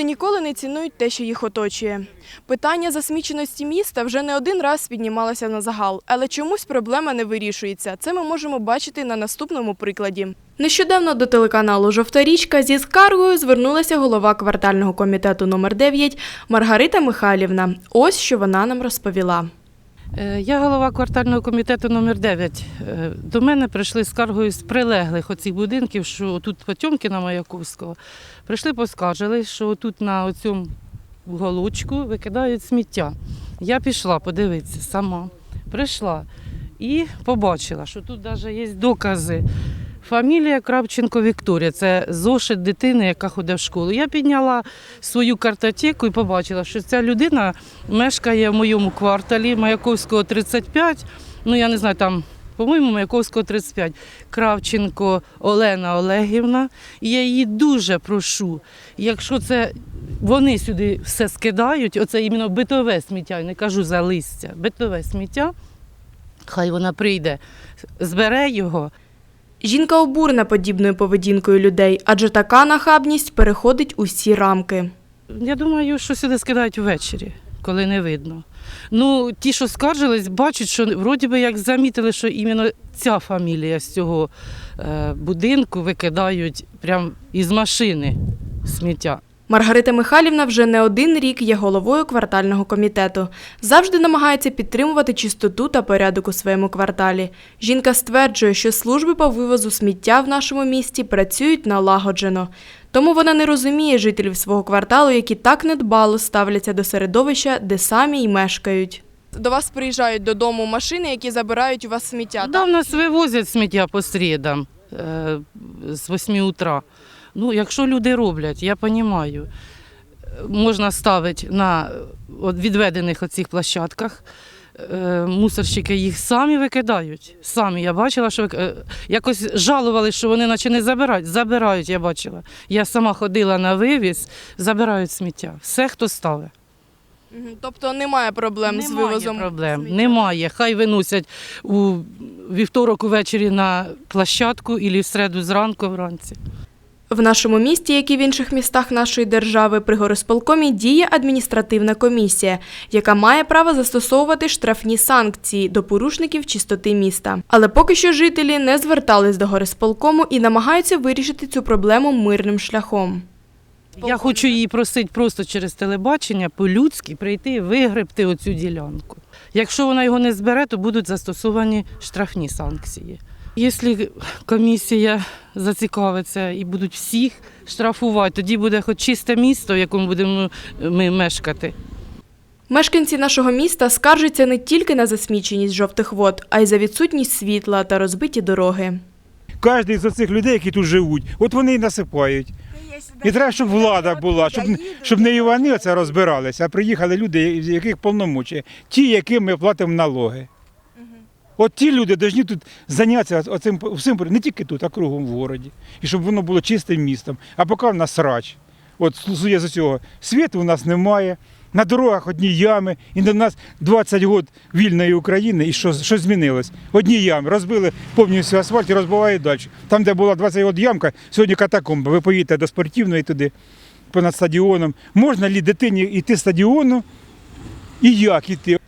Люди ніколи не цінують те, що їх оточує. Питання засміченості міста вже не один раз піднімалося на загал, але чомусь проблема не вирішується. Це ми можемо бачити на наступному прикладі. Нещодавно до телеканалу Жовта річка зі скаргою звернулася голова квартального комітету номер 9 Маргарита Михайлівна. Ось що вона нам розповіла. Е, Я голова квартального комітету номер 9 Е, До мене прийшли скаргою з прилеглих оцих будинків, що тут Потьомкіна Маяковського. Прийшли, поскаржили, що тут на цьому голочку викидають сміття. Я пішла подивитися сама. Прийшла і побачила, що тут навіть є докази. Фамілія Кравченко Вікторія, це зошит дитини, яка ходить в школу. Я підняла свою картотеку і побачила, що ця людина мешкає в моєму кварталі Маяковського 35. Ну я не знаю, там, по-моєму, Маяковського 35. Кравченко Олена Олегівна. Я її дуже прошу, якщо це вони сюди все скидають, оце іменно битове сміття, не кажу за листя, битове сміття, хай вона прийде, збере його. Жінка обурена подібною поведінкою людей, адже така нахабність переходить усі рамки. Я думаю, що сюди скидають ввечері, коли не видно. Ну, ті, що скаржились, бачать, що вроді би як замітили, що іменно ця фамілія з цього е, будинку викидають прямо із машини сміття. Маргарита Михайлівна вже не один рік є головою квартального комітету. Завжди намагається підтримувати чистоту та порядок у своєму кварталі. Жінка стверджує, що служби по вивозу сміття в нашому місті працюють налагоджено. Тому вона не розуміє жителів свого кварталу, які так недбало ставляться до середовища, де самі й мешкають. До вас приїжджають додому машини, які забирають у вас сміття. Да, в нас вивозять сміття по середам е, з 8 утра. Ну, якщо люди роблять, я розумію. Можна ставити на е, відведених оцих площадках. Е, Мусорщики їх самі викидають. Самі я бачила, що е, якось жалували, що вони наче не забирають. Забирають, я бачила. Я сама ходила на вивіз, забирають сміття. Все, хто ставить. Тобто немає проблем з вивозом. проблем. сміття. Немає. Хай виносять у вівторок увечері на площадку і в середу зранку вранці. В нашому місті, як і в інших містах нашої держави, при горосполкомі діє адміністративна комісія, яка має право застосовувати штрафні санкції до порушників чистоти міста. Але поки що жителі не звертались до горосполкому і намагаються вирішити цю проблему мирним шляхом. Я хочу її просити просто через телебачення по-людськи прийти і вигребти оцю ділянку. Якщо вона його не збере, то будуть застосовані штрафні санкції. Якщо комісія зацікавиться і будуть всіх штрафувати, тоді буде хоч чисте місто, в якому будемо ми мешкати. Мешканці нашого міста скаржаться не тільки на засміченість жовтих вод, а й за відсутність світла та розбиті дороги. Кожен з цих людей, які тут живуть, от вони і насипають. І треба, щоб влада була, щоб, щоб не вони оце розбиралися, а приїхали люди, з яких повномочі, ті, яким ми платимо налоги. От ті люди повинні тут зайнятися оцим всім, не тільки тут, а кругом в городі. І щоб воно було чистим містом. А поки в нас срач. От стосує з цього. Світу у нас немає. На дорогах одні ями, і до нас 20 років вільної України, і що, що змінилось? Одні ями, розбили повністю асфальт і розбивають далі. Там, де була 20 років ямка, сьогодні катакомба. Ви поїдете до спортивної туди, понад стадіоном. Можна лі дитині йти стадіону і як іти?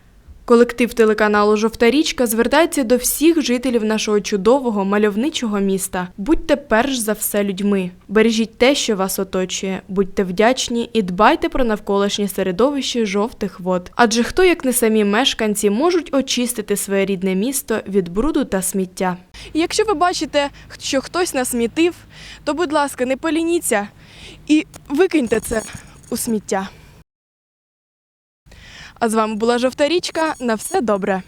Колектив телеканалу Жовта річка звертається до всіх жителів нашого чудового мальовничого міста. Будьте перш за все людьми. Бережіть те, що вас оточує, будьте вдячні і дбайте про навколишнє середовище жовтих вод. Адже хто, як не самі мешканці, можуть очистити своє рідне місто від бруду та сміття. Якщо ви бачите, що хтось насмітив, то будь ласка, не полініться і викиньте це у сміття. А з вами була жовта річка. На все добре.